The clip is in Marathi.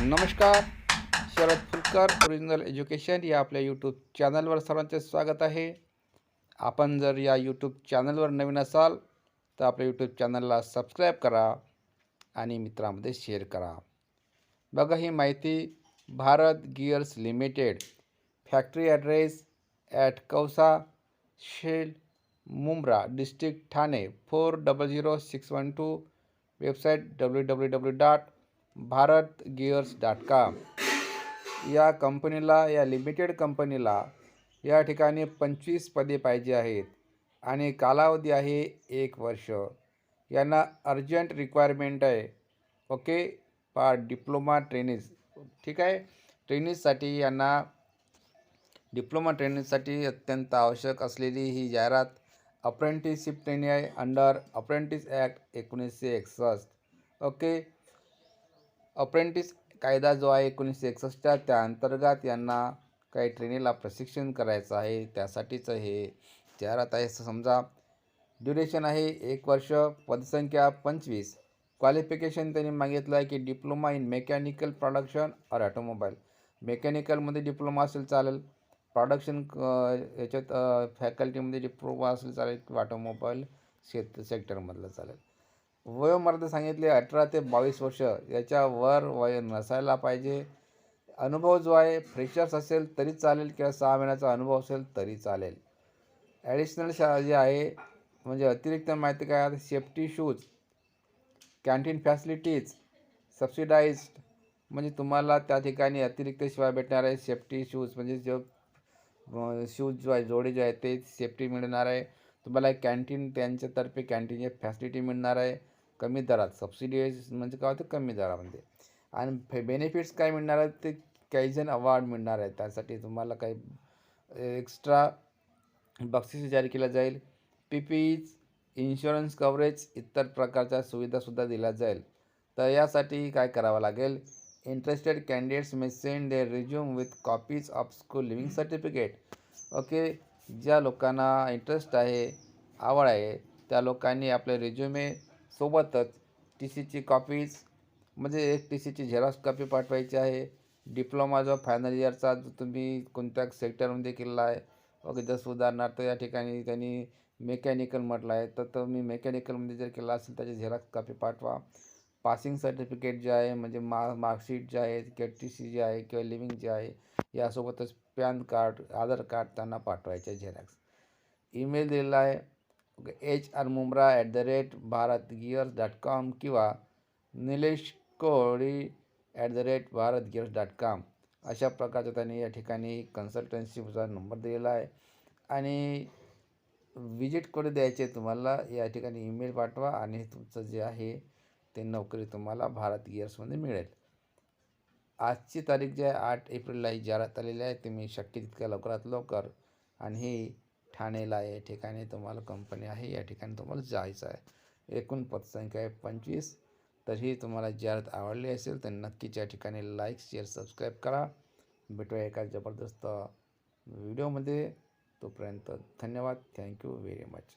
नमस्कार शरद फुलकर ओरिजिनल एज्युकेशन या आपल्या यूट्यूब चॅनलवर सर्वांचे स्वागत आहे. आपण जर या यूट्यूब चॅनलवर नवीन असाल तर आपल्या यूट्यूब चॅनलला सबस्क्राईब करा आणि मित्रांमध्ये शेअर करा. बघा ही माहिती Bharat gears limited factory address at Kausa Shil Mumbra district Thane four double zero six one two website W W W dot Bharat gears dot com या कंपनीला या लिमिटेड कंपनीला या ठिकाणी पंचवीस पदे पाहिजे आहेत आणि कालावधी आहे एक वर्ष. यांना अर्जंट रिक्वायरमेंट आहे. ओके? पा डिप्लोमा ट्रेनिज ठीक आहे? ट्रेनिजसाठी यांना डिप्लोमा ट्रेनिजसाठी अत्यंत आवश्यक असलेली ही जाहिरात अप्रेंटिसशिप ट्रेनिंग आहे अंडर अप्रेंटिस ॲक्ट एकोणीसशे एकसष्ट. ओके? अप्रेंटिस कायदा जो आहे एकोणीसशे एकसष्टच्या त्या अंतर्गत यांना काही ट्रेनिंगला प्रशिक्षण करायचं आहे. त्यासाठीचं हे जाहिरात आहे. असं समजा ड्युरेशन आहे एक वर्ष पदसंख्या पंचवीस. क्वालिफिकेशन त्यांनी मागितलं आहे की डिप्लोमा इन मेकॅनिकल प्रोडक्शन और ऑटोमोबाईल मेकॅनिकलमध्ये डिप्लोमा असेल चालेल. प्रोडक्शन याच्यात फॅकल्टीमध्ये डिप्लोमा असेल चालेल किंवा ऑटोमोबाईल क्षेत्र सेक्टरमधलं चालेल. वयोमर्यादा सांगितली अठरा ते बावीस वर्ष याच्यावर वय नसायला पाहिजे. अनुभव जो आहे फ्रेशर्स असेल तरी चालेल किंवा सहा महिन्याचा अनुभव असेल तरी चालेल. ॲडिशनल शा जे आहे म्हणजे अतिरिक्त माहिती काय safety shoes canteen facilities subsidised म्हणजे तुम्हाला त्या ठिकाणी अतिरिक्त शिवाय भेटणार आहे. सेफ्टी शूज म्हणजे जो शूज जो आहे जोडे जे आहे ते सेफ्टी मिळणार आहे. तुम्हाला एक कॅन्टीन त्यांच्यातर्फे कॅन्टीनची फॅसिलिटी मिळणार आहे. कमी दरात सबसिडीज म्हणजे काय होतं? कमी दरामध्ये. आणि फे बेनिफिट्स काय मिळणार आहेत? ते काहीजण अवॉर्ड मिळणार आहेत. त्यासाठी तुम्हाला काही एक्स्ट्रा बक्षीस जारी केलं जाईल. पी पीज इन्शुरन्स कव्हरेज इतर प्रकारच्या सुविधासुद्धा दिल्या जाईल. तर यासाठी काय करावं लागेल? Interested candidates may send the resume with copies of school leaving certificate okay ज्या लोकांना इंटरेस्ट आहे आवड आहे त्या लोकांनी आपले रिझ्युमे सोबतच टी सीची कॉपीज म्हणजे एक टी सीची झेरॉक्स कॉपी पाठवायची आहे. डिप्लोमा जो फायनल इयरचा जो तुम्ही कोणत्या सेक्टरमध्ये केलेला आहे. ओके जसं उदाहरणार्थ या ठिकाणी त्यांनी मेकॅनिकल म्हटलं आहे. तर तुम्ही मेकॅनिकलमध्ये जर केला असेल त्याची झेरॉक्स कॉपी पाठवा. पासिंग सर्टिफिकेट जे आहे म्हणजे मा मार्कशीट जे आहे किंवा टी सी जे आहे किंवा लिव्हिंग जे आहे यासोबतच पॅन कार्ड आधार कार्ड त्यांना पाठवायचे झेरॉक्स. ईमेल दिलेला आहे okay H R Mumbra at the rate Bharat gears dot com किंवा Nilesh Koli at the rate Bharat gears dot com. अशा प्रकारचा त्यांनी या ठिकाणी कन्सल्टन्सीचा नंबर दिलेला आहे. आणि विजिट करू द्यायचे तुम्हाला या ठिकाणी ईमेल पाठवा आणि तुमचं जे आहे ते नोकरी तुम्हाला भारत गिअर्समध्ये मिळेल. आजची तारीख जी आहे आठ एप्रिलला ही जाहिरात आलेली आहे. तुम्ही शक्य तितक्या लवकरात लवकर आणि ही ठाणेला या ठिकाणी तुम्हाला कंपनी आहे या ठिकाणी तुम्हाला जायचं आहे. एकूण पतसंख्या आहे पंचवीस. तर ही तुम्हाला जाहिरात आवडली असेल तर नक्कीच या ठिकाणी लाईक शेअर सबस्क्राईब करा. भेटूया एका जबरदस्त व्हिडिओमध्ये तोपर्यंत धन्यवाद. Thank you very much